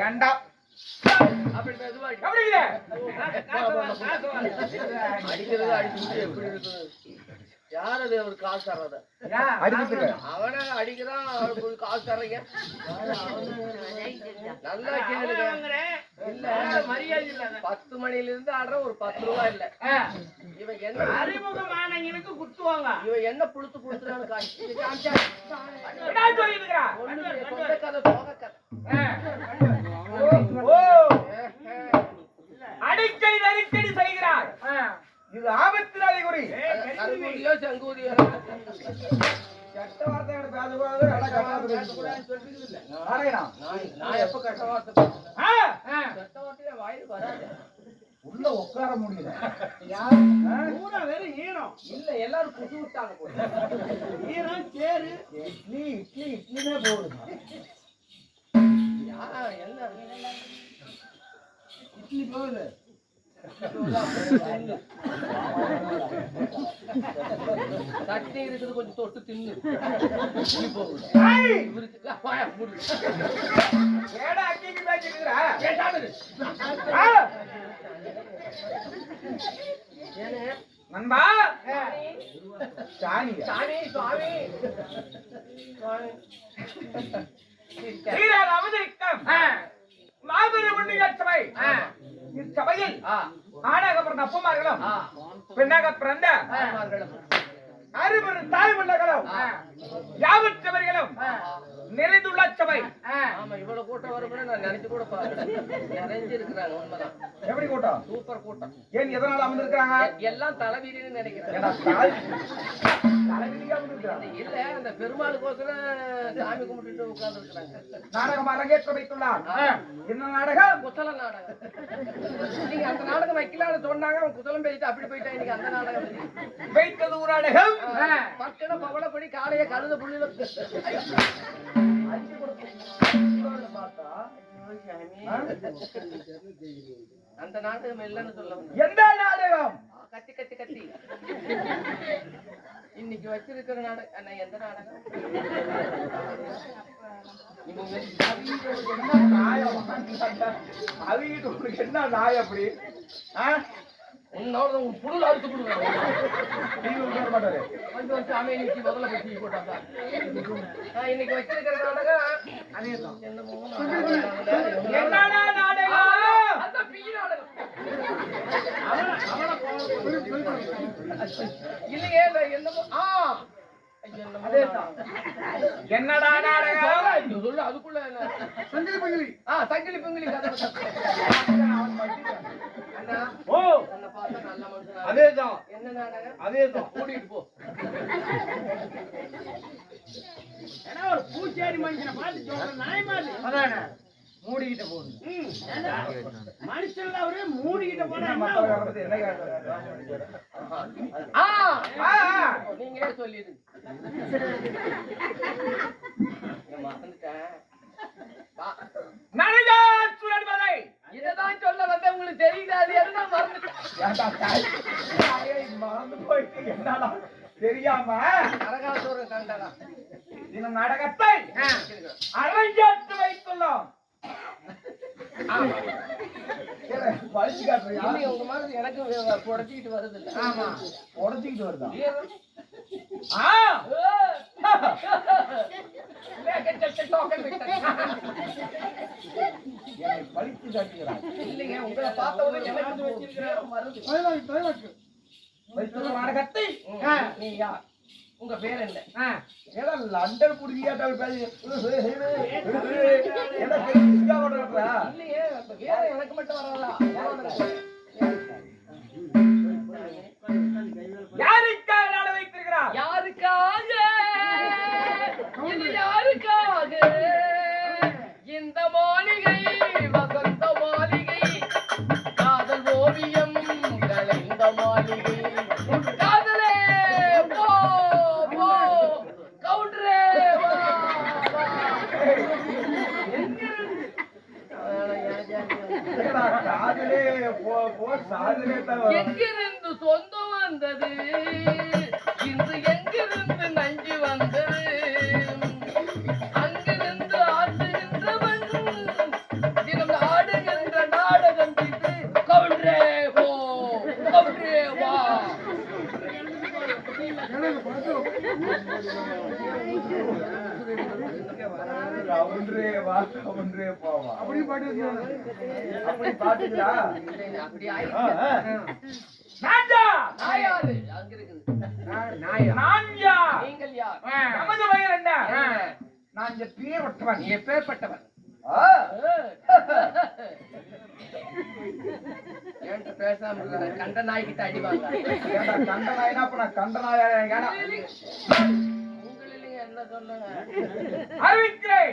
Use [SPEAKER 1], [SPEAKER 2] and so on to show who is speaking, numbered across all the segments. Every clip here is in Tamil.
[SPEAKER 1] ஏன்டா எப்படி
[SPEAKER 2] அப்படி.
[SPEAKER 1] எப்படி
[SPEAKER 2] அடிக்கிறது அடிச்சுட்டு எப்படி இருக்குது யார் அது அவர் காசு தர்றத அவனை அடிக்கிறான் காசு தர்றீங்க நல்லா கேளுங்க. பத்து மணில இருந்து ஆடுற ஒரு பத்து ரூபா இல்ல. இவன் என்ன
[SPEAKER 3] அறிமுகமானவங்களுக்கு குத்துவாங்க.
[SPEAKER 2] இவன் என்ன புழுத்து புழுத்துறான்னு காமிச்சு இது காமிச்சா எல்லாரும் விட்டாங்க போல.
[SPEAKER 3] சேரு
[SPEAKER 1] இட்லி இட்லி இட்லினே போடுது
[SPEAKER 2] என்ன
[SPEAKER 1] இட்லி போகுது
[SPEAKER 2] சட்னி இருக்குது கொஞ்சம் தொட்டு தின்னு போகுது. இவருக்கு
[SPEAKER 1] நண்பா! சாணி.
[SPEAKER 2] சாமி, சுவாமி.
[SPEAKER 1] அவதரிக்கம் மாபெரும் புண்ணிய சபை இச்சபையில் ஆணாக பிறந்த அப்பமார்களும் பெண்ணாக பிறந்த. அறுபெரும் தாய் பிள்ளைகளும் யாவற்றவர்களும் நிறைந்துள்ள சபை.
[SPEAKER 2] ஆமா, இவ்வளவு கூட்டம் வரும்னு நான் நினைச்சு கூட பார்க்கல. நிறைஞ்சு இருக்கிறாங்க, உண்மைதான்.
[SPEAKER 1] எப்படி கூட்டம்?
[SPEAKER 2] சூப்பர் கூட்டம்.
[SPEAKER 1] ஏன் எதனால அமர்ந்திருக்கிறாங்க?
[SPEAKER 2] எல்லாம் தலைவீரின்னு நினைக்கிறேன். இல்ல அந்த பெருமாளுக்கோசரம் சாமி கும்பிட்டுட்டு உட்கார்ந்து இருக்கிறாங்க
[SPEAKER 1] நாடகம் அரங்கேற்ற வைத்துள்ளார். என்ன நாடகம்?
[SPEAKER 2] குசல நாடகம். நீங்க அந்த நாடகம் வைக்கலாம்னு சொன்னாங்க அவன் குசலம் பேசிட்டு அப்படி போயிட்டான் இன்னைக்கு அந்த நாடகம்.
[SPEAKER 1] வைத்தது ஒரு நாடகம்?
[SPEAKER 2] பக்கன பவளப்படி காலைய கழுத புள்ளில பார்த்தா அந்த நாடகம் இல்லைன்னு சொல்ல.
[SPEAKER 1] எந்த நாடகம்?
[SPEAKER 2] கத்தி கத்தி கத்தி. இன்னைக்கு வச்சிருக்கிற நாடகம் அண்ணா எந்த நாடகம்
[SPEAKER 1] என்ன நாயம் அவங்க உனக்கு என்ன நாய் அப்படி? ஆ?
[SPEAKER 2] உன்னோட உன் புடுல அறுத்து கொடுவேன்
[SPEAKER 1] நீங்க உட்கார மாட்டாரு.
[SPEAKER 2] வந்து வந்து அமைதிக்கு முதல்ல போய் டீ போட்டாங்க நான் இன்னைக்கு வச்சிருக்கிற நாடகம் என்னமோ.
[SPEAKER 1] என்னடா
[SPEAKER 2] பீ நாடகம்? இல்லையே என்னமோ ஆ.
[SPEAKER 1] என்னடா நாடகம்?
[SPEAKER 2] சொல்லு அதுக்குள்ள என்ன சங்கிலி பங்கிலி. ஆ சங்கிலி பங்கிலி கதை அண்ணா
[SPEAKER 1] ஓ. அதேதான்.
[SPEAKER 2] என்ன நாடகம்?
[SPEAKER 1] அதேதான்.
[SPEAKER 2] கூட்டிட்டு போ.
[SPEAKER 3] ஏன்னா ஒரு பூச்சேரி மனுஷனை பார்த்து சொல்ற நாய் மாதிரி.
[SPEAKER 1] அதானே? மூடிக்கிட்ட போகுது.
[SPEAKER 2] நீங்களே சொல்லிடு நான் மறந்துட்டேன். இததான் சொல்ல வந்த உங்களுக்கு தெரியல அது என்ன மறந்துட்டேன்
[SPEAKER 1] மறந்து போயிட்டு என்னடா தெரியாம
[SPEAKER 2] நரகாசுரன் கண்டனா
[SPEAKER 1] இந்த நாடகத்தை அரங்கேற்று வைத்துள்ளோம் வலிச்சு காட்டுறியா?
[SPEAKER 2] உங்க மாதிரி எனக்கு புடச்சிக்கிட்டு வருது? இல்ல
[SPEAKER 1] ஆமா உடச்சிக்கிட்டு வருதா என்னை பழித்து காட்டுகிறாய்
[SPEAKER 2] இல்லைங்க உங்களை பார்த்த உடனே எனக்கு வச்சிருக்கிறேன் வருது
[SPEAKER 1] வைத்துள்ள நாடகத்தை
[SPEAKER 2] ம், நீ யார்? உங்க பேர் என்ன?
[SPEAKER 1] ஏடா லண்டன் குடிக்கியாட்டா
[SPEAKER 2] இல்லையே அந்த பேர் எனக்கு மட்டும் வராதா? எப்பேற்பட்டவன் என்கிட்ட பேசாம கண்ட நாய்கிட்ட அடி வாங்க
[SPEAKER 1] ஏன்டா கண்ட நாயினா அப்ப நான் கண்ட நாயா
[SPEAKER 2] என்ன சொல்லுங்க?
[SPEAKER 3] அறிவிக்கிறேன்.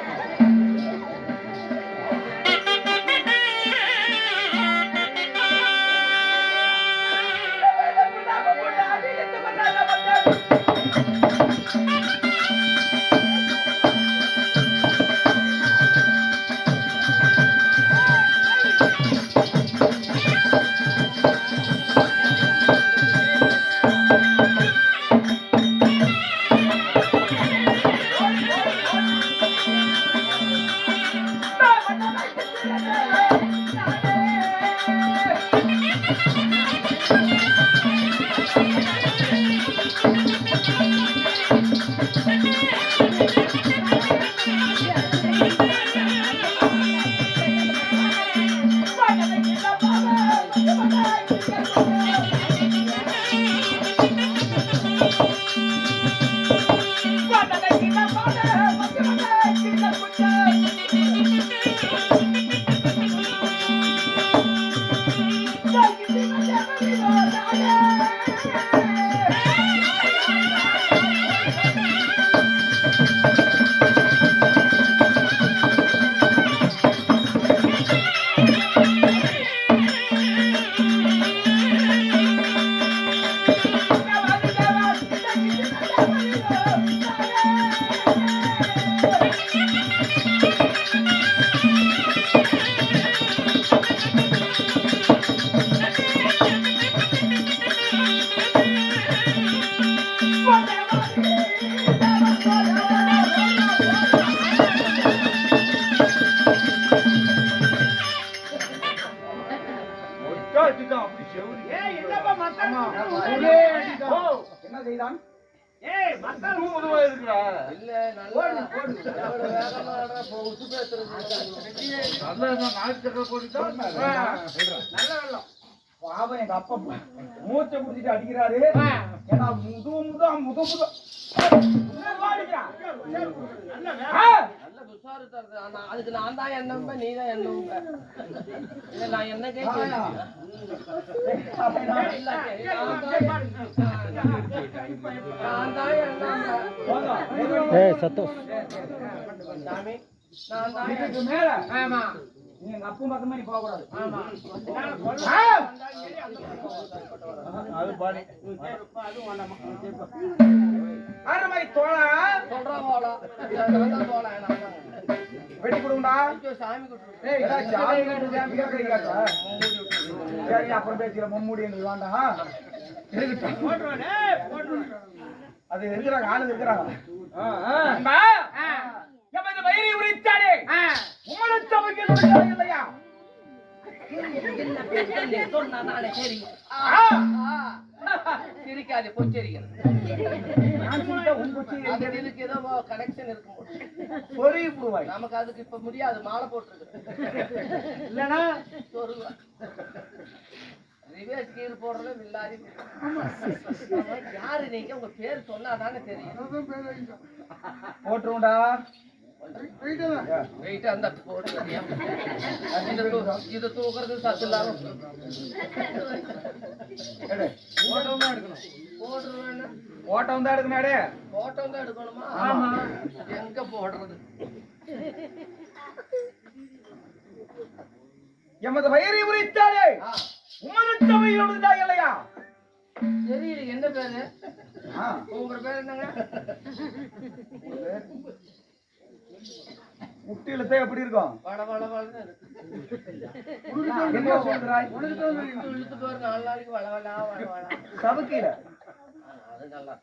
[SPEAKER 1] என்ன செய்தான்?
[SPEAKER 3] ஏய்
[SPEAKER 1] இருக்குடா.
[SPEAKER 2] இல்ல நல்லா எவ்வளவு வேகமா ஆடுறா, இப்போ உத்து பேசுறது
[SPEAKER 1] நல்ல
[SPEAKER 3] வெள்ளம்.
[SPEAKER 1] பாவம் எங்க அப்பா மூச்சை பிடிச்சிட்டு அடிக்கிறாரு. ஏன்னா முது முது முது முது
[SPEAKER 2] உஷாரு தருது ஆனா அதுக்கு நான் தான் என்ன நீ தான் என்ன இல்ல நான் என்ன
[SPEAKER 1] ஆயா.
[SPEAKER 2] கேட்கிறேன் இல்ல, நான் தான்
[SPEAKER 4] சத்தம்.
[SPEAKER 2] சாமி நான் தான்
[SPEAKER 1] இதுக்கு மேல.
[SPEAKER 3] ஆமா.
[SPEAKER 1] நீ எங்க அப்பா பக்கமா நீ போக கூடாது
[SPEAKER 3] ஆமா.
[SPEAKER 1] அது பாடி
[SPEAKER 3] அது
[SPEAKER 1] மாதிரி தோழா
[SPEAKER 2] சொல்றா போலாம் போலாம்
[SPEAKER 1] வெட்டி கொடுங்கடா
[SPEAKER 2] சாமி
[SPEAKER 1] சரி அப்புறம் பேசிக்கலாம் மும்மூடி எங்களுக்கு வேண்டாம் அது இருக்கிறாங்க ஆளு இருக்கிறாங்க.
[SPEAKER 3] வயிறை உரித்தானே? இல்லையா?
[SPEAKER 2] சிரிக்காது ஏதோ கனெக்ஷன் இருக்கும்
[SPEAKER 1] புடுவாய்
[SPEAKER 2] நமக்கு அதுக்கு இப்ப முடியாது மாலை போட்டுருக்கு.
[SPEAKER 1] இல்லனா
[SPEAKER 2] ரிவேஸ் கீர் போடுறது வில்லாதி யாரு நீங்க? உங்க பேர் சொன்னா தானே தெரியும்
[SPEAKER 1] போட்டுருண்டா
[SPEAKER 2] வெயிட் அந்த இது தூக்குறது சத்து இல்லாம
[SPEAKER 1] ஓட்டம் தான் எடுக்கணும்
[SPEAKER 2] போடுறேன்னா
[SPEAKER 1] ஓட்டம் தான் எடுக்கணும்
[SPEAKER 2] தான்
[SPEAKER 1] ஆமா.
[SPEAKER 2] எங்க போடுறது
[SPEAKER 1] எமது வயிறை உமது சபையில் நுழைந்தார் இல்லையா
[SPEAKER 2] சரி என்ன பேரு உங்க பேர்? என்னங்க
[SPEAKER 1] முட்டி இழுத்தா எப்படி இருக்கும். என்ன சொல்றாய்?
[SPEAKER 2] நல்லா.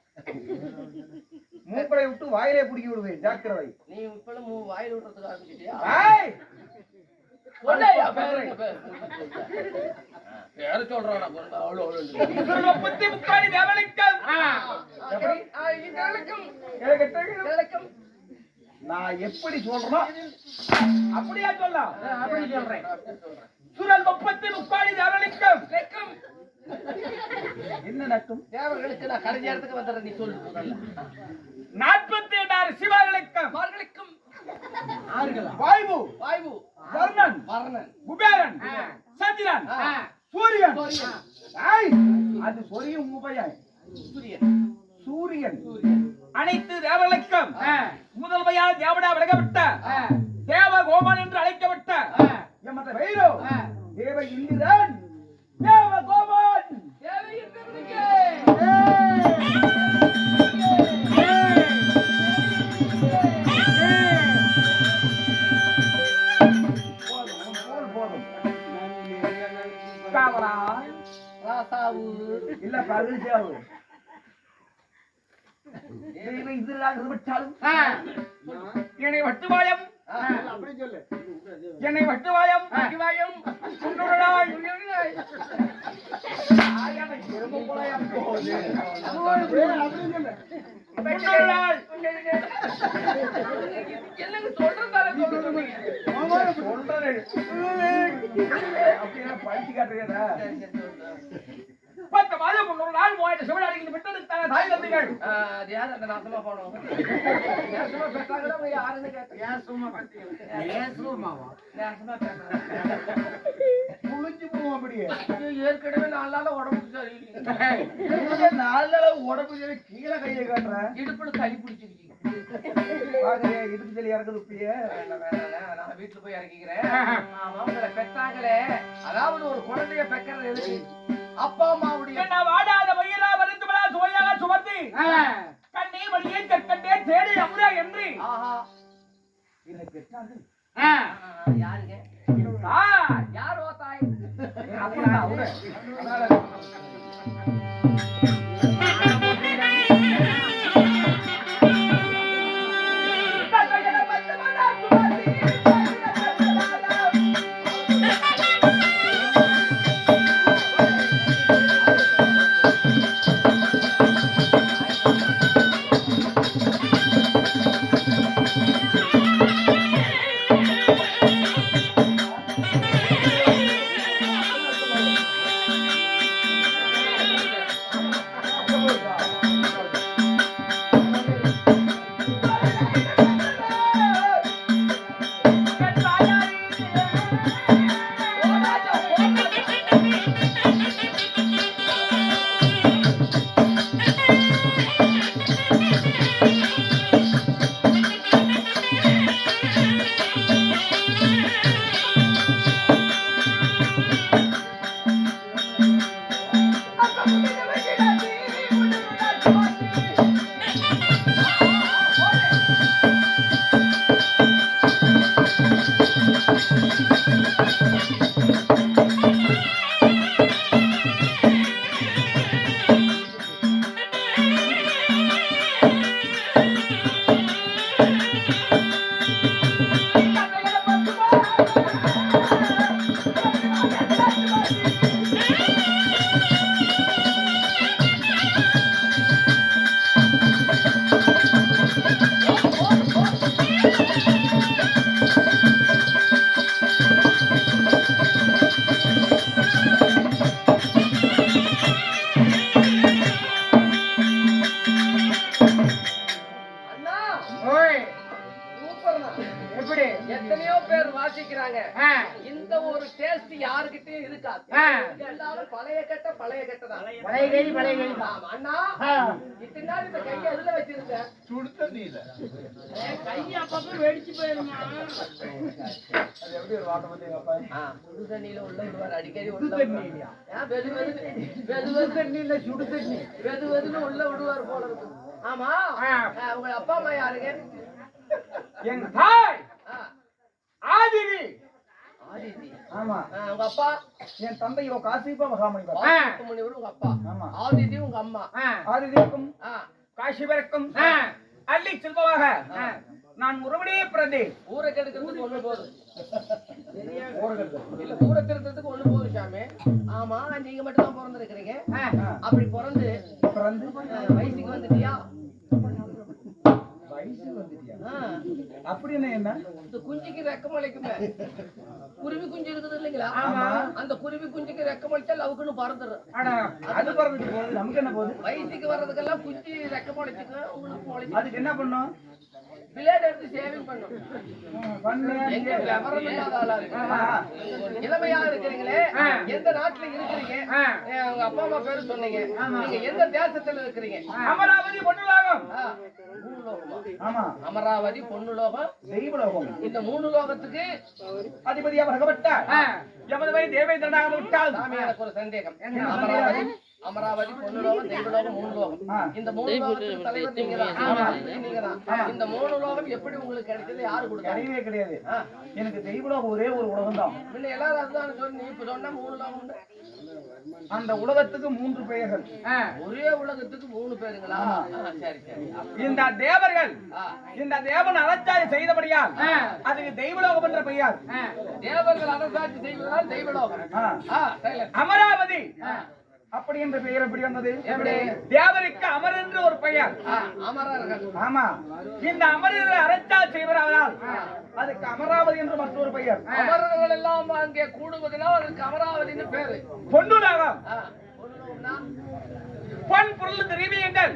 [SPEAKER 1] மூக்கடை விட்டு வாயிலே பிடிக்கி விடுவேன். ஜாக்கிரதை
[SPEAKER 2] நீ இப்ப மூ வாயில் விட்டுறதுக்கு ஆரம்பிச்சிட்டியா?
[SPEAKER 1] ஏய்!
[SPEAKER 2] சொல்லையா பேரு பேரு பேரு சொல்றானா
[SPEAKER 1] நான் எப்படி சொல்றேனோ அப்படியே சொல்லலாம்.
[SPEAKER 2] அப்படி சொல்றேன்.
[SPEAKER 1] சுரல் முப்பத்தி தேவனுக்கும்
[SPEAKER 2] நெக்கும்
[SPEAKER 1] என்ன நட்டும்
[SPEAKER 2] தேவர்களுக்கு நான் கடைசி இடத்துக்கு வந்துடுறேன் நீ சொல்லு.
[SPEAKER 1] நாற்பத்தி எட்டாறு சிவர்களுக்கும்
[SPEAKER 2] மார்களுக்கும்
[SPEAKER 1] வாய்வு.
[SPEAKER 2] வாய்வு.
[SPEAKER 1] வர்ணன்.
[SPEAKER 2] வர்ணன்.
[SPEAKER 1] குபேரன். சந்திரன். சூரியன். அது சொரியும் உங்க பையன்
[SPEAKER 2] சூரியன்.
[SPEAKER 1] சூரியன்.
[SPEAKER 2] சூரியன்.
[SPEAKER 1] அனைத்து தேவர்களுக்கும் முதல்மையால் தேவடா விலகப்பட்ட தேவ கோமன் என்று அழைக்கப்பட்ட எமது வைரோ தேவ இந்திரன் தேவ கோமன் பத்து மாதம் முன்னூறு நாள் மூவாயிரம் சிவனாடிகள் விட்டெடுத்தாங்க தாய் தந்தைகள்.
[SPEAKER 2] அது யார் அந்த நாசமா போனோம். அவங்க யாருன்னு கேட்டேன். நாசமா பெற்றாங்க
[SPEAKER 1] புளிஞ்சு போவோம் அப்படியே.
[SPEAKER 2] ஏற்கனவே நாலு நாளா சரியில்லை.
[SPEAKER 1] என்னங்க நாலு நாள் உடம்பு சரி கீழே கையை காட்டுறேன்.
[SPEAKER 2] இடுப்புல சளி பிடிச்சிருக்கீங்க
[SPEAKER 1] பாக்குறியா இடுப்பு சளி இறக்குது இப்பயே.
[SPEAKER 2] நான் வீட்டுல போய் இறக்கிக்கிறேன். ஆமா, உங்களை பெற்றாங்களே அதாவது ஒரு குழந்தைய பெக்கிறது எதுக்கு? அப்பா அம்மாவுடைய
[SPEAKER 1] என்ன வாடாத வயிறா வருந்துமலா சுவையாக சுமத்தி. கண்ணீர் வழியே கற்கண்டே தேடி அமுதா என்று.
[SPEAKER 2] ஆஹா.
[SPEAKER 1] என்னை பெற்றார்கள்?
[SPEAKER 2] யாருங்க? யாரோ தாய்?
[SPEAKER 3] ஆ,
[SPEAKER 2] இந்த ஒரு டேஸ்ட் யாருக்கிட்டயும் இருக்காது. எல்லாரும் பழைய கட்ட பழைய கட்ட தான்
[SPEAKER 3] பழைய கைதி பழைய
[SPEAKER 2] ஆமா, அண்ணா. இத்தனை நாள் இந்த கையை எதுல வச்சிருந்த
[SPEAKER 3] கை அப்பப்ப வெடிச்சு போயிருமா?
[SPEAKER 1] அது எப்படி ஒரு வாட்டை பத்தி எங்க அப்பா
[SPEAKER 2] சுடு தண்ணியில உள்ள விடுவார் அடிக்கடி உள்ள
[SPEAKER 3] சுடு?
[SPEAKER 2] ஏன் வெது வெது வெது
[SPEAKER 3] சுடு
[SPEAKER 2] வெது
[SPEAKER 3] தண்ணி. சுடு
[SPEAKER 2] வெது வெதுன்னு உள்ள விடுவார் போல இருக்கு. ஆமா. உங்க அப்பா அம்மா யாருங்க?
[SPEAKER 1] எங்க தாய்! ஆதிரி ஆமா.
[SPEAKER 2] உங்க அப்பா.
[SPEAKER 1] என் தந்தையோ காசிப்பா மகாமணிவர்
[SPEAKER 2] முனிவர் உங்க அப்பா.
[SPEAKER 1] ஆமா.
[SPEAKER 2] ஆதித்தி உங்க அம்மா.
[SPEAKER 1] ஆதிதிக்கும்.
[SPEAKER 2] ஆ,
[SPEAKER 1] காசிவருக்கும் அள்ளி செல்பமாக நான் ஒருவனே பிறந்தேன்.
[SPEAKER 2] ஊரை கெடுக்கிறதுக்கு ஒண்ணு போதும். இல்ல ஊரை திருத்தத்துக்கு ஒண்ணு போதும் சாமி. ஆமா நீங்க மட்டும் தான் பிறந்திருக்கிறீங்க. அப்படி பிறந்து
[SPEAKER 1] பிறந்து?
[SPEAKER 2] வயசுக்கு வந்துட்டியா?
[SPEAKER 1] வயசு வந்துட்டியா அப்படின்னு என்ன
[SPEAKER 2] இந்த குஞ்சுக்கு ரெக்கம் குருவி குஞ்சு இருக்குது இல்லைங்களா. அந்த குருவி குஞ்சுக்கு ரெக்கம் முளைச்சா லவுக்குன்னு பறந்துடும்
[SPEAKER 1] அது பிறந்துட்டு போகுது. நமக்கு என்ன போகுது?
[SPEAKER 2] வயசுக்கு வர்றதுக்கெல்லாம் குஞ்சு ரெக்கம் முளைச்சுக்க உங்களுக்கு
[SPEAKER 1] அதுக்கு என்ன பண்ணும்?
[SPEAKER 2] பிளேட் எடுத்து சேவிங் பண்ணும். எங்க விவரம் இல்லாத ஆளா இருக்கு இளமையா இருக்கிறீங்களே? எந்த நாட்டுல இருக்கிறீங்க? உங்க அப்பா அம்மா பேரு சொன்னீங்க. நீங்க எந்த தேசத்துல இருக்கிறீங்க?
[SPEAKER 1] அமராவதி பொண்ணுலாகம்
[SPEAKER 2] ஆ, மூணு லோகமா?
[SPEAKER 1] ஆமா.
[SPEAKER 2] அமராவதி பொண்ணு லோகம்
[SPEAKER 1] தெய்வலோகம்
[SPEAKER 2] இந்த மூணு லோகத்துக்கு
[SPEAKER 1] அதிபதியாக பகவட்ட எமது வரை தேவேந்திரனாக விட்டால்.
[SPEAKER 2] எனக்கு ஒரு சந்தேகம். அமராவதி அமராவதி பொண்ணு லோகம் தெய்வ லோகம் மூணு லோகம். இந்த மூணு லோகத்துக்கு தலைவர் நீங்கதான். நீங்கதான். இந்த மூணு லோகம் எப்படி உங்களுக்கு கிடைச்சது? யாரு கொடுத்தாங்க
[SPEAKER 1] கிடையவே கிடையாது. எனக்கு தெய்வலோகம் ஒரே ஒரு உலகம் தான்
[SPEAKER 2] முன்ன எல்லாரும் அதுதான் சொல்லி நீ இப்ப சொன்ன மூணு லோகம்
[SPEAKER 1] அந்த உலகத்துக்கு மூன்று பெயர்கள்.
[SPEAKER 2] ஒரே உலகத்துக்கு மூணு பேருங்களா? சரி சரி.
[SPEAKER 1] இந்த தேவர்கள். இந்த தேவன் அலச்சாரி செய்தபடியால் அதுக்கு தெய்வலோகம் என்ற பெயர்.
[SPEAKER 2] தேவர்கள் அரசாட்சி செய்வதால் தெய்வலோகம்.
[SPEAKER 1] அமராவதி அப்படி என்ற பெயர் எப்படி வந்தது? தேவருக்கு அமர் என்று ஒரு பெயர். ஆமா. இந்த அமரர் அரச்சால் செய்வதால் அதுக்கு அமராவதி என்று மற்றொரு பெயர்.
[SPEAKER 2] அமரர்கள் எல்லாம் அங்கே கூடுவதனால் அதுக்கு அமராவதின்னு பேரு.
[SPEAKER 1] பொன்னுலகம்? பொன் பொருள் திரவியங்கள்.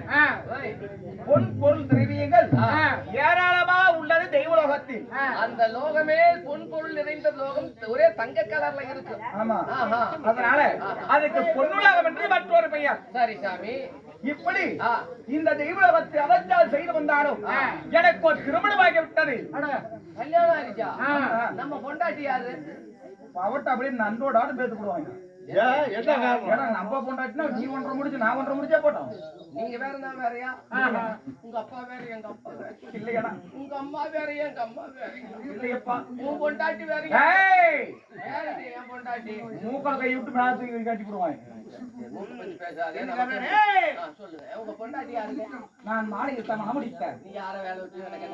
[SPEAKER 1] பொன் பொருள் திரவியங்கள். ஏராளமா உள்ளது தெய்வலோகத்தில்.
[SPEAKER 2] அந்த லோகமே பொன் பொருள் நிறைந்த லோகம். ஒரே தங்க கலர்ல இருக்கு.
[SPEAKER 1] ஆமா. அதனால அதுக்கு பொன்னுலகம் என்று மற்றொரு பெயர்.
[SPEAKER 2] சரி சாமி.
[SPEAKER 1] இப்படி. இந்த தெய்வலோகத்தை அவற்றால் செய்து வந்தாலும் எனக்கு ஒரு திருமணமாகி விட்டது.
[SPEAKER 2] கல்யாணம். நம்ம பொண்டாட்டி யாரு?
[SPEAKER 1] அவட்ட அப்படியே நன்றோட பேத்து போடுவாங்க ஏன்னா நம்ம பொண்டாட்டினா நீ ஒன்றரை முடிச்சு நான் ஒன்றரை முடிச்சே போட்டோம்.
[SPEAKER 2] நீங்க வேற நான் வேறயா? உங்க அப்பா வேற எங்க அப்பா வேற.
[SPEAKER 1] இல்லையாடா.
[SPEAKER 2] உங்க அம்மா வேற எங்க அம்மா வேற.
[SPEAKER 1] இல்லையப்பா.
[SPEAKER 2] உன் பொண்டாட்டி வேற என் பொண்டாட்டி.
[SPEAKER 1] மூக்கல கை விட்டு மேல தூக்கி கட்டி போடுவாங்க. நான் மாலையை தான் முடித்தேன்
[SPEAKER 2] நீ யார வேலை விட்டு எனக்கு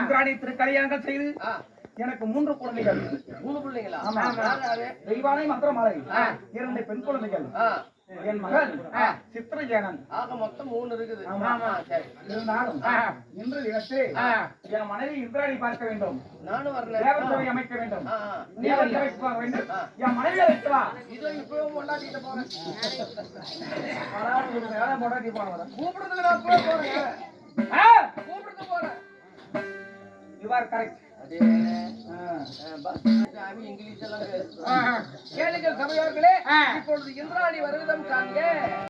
[SPEAKER 1] இந்திராணி திருக்கல்யாணங்கள் செய்து எனக்கு மூன்று குழந்தைகள்.
[SPEAKER 2] மூணு பிள்ளைங்களா?
[SPEAKER 1] தெய்வானை மந்திரமாலை. இரண்டு பெண் குழந்தைகள். என் மகன் சித்திரஜேனன்.
[SPEAKER 2] ஆக மொத்தம் மூணு இருக்குது.
[SPEAKER 1] இருந்தாலும் இன்று தினத்தில் என் மனைவி இந்திராணி பார்க்க வேண்டும்.
[SPEAKER 2] நானும் வரல.
[SPEAKER 1] தேவசபை அமைக்க வேண்டும். வேண்டும். என் மனைவியை வைத்து வா.
[SPEAKER 2] இதோ இப்பவும் பொண்டாட்டிட்ட போறேன். கூப்பிடுறதுக்கு நான் போறேன்.
[SPEAKER 1] யூ ஆர் கரெக்ட்
[SPEAKER 2] கேளுங்கள் சபையோர்களே இப்பொழுது இந்திராணி வருவிதம் காண்க.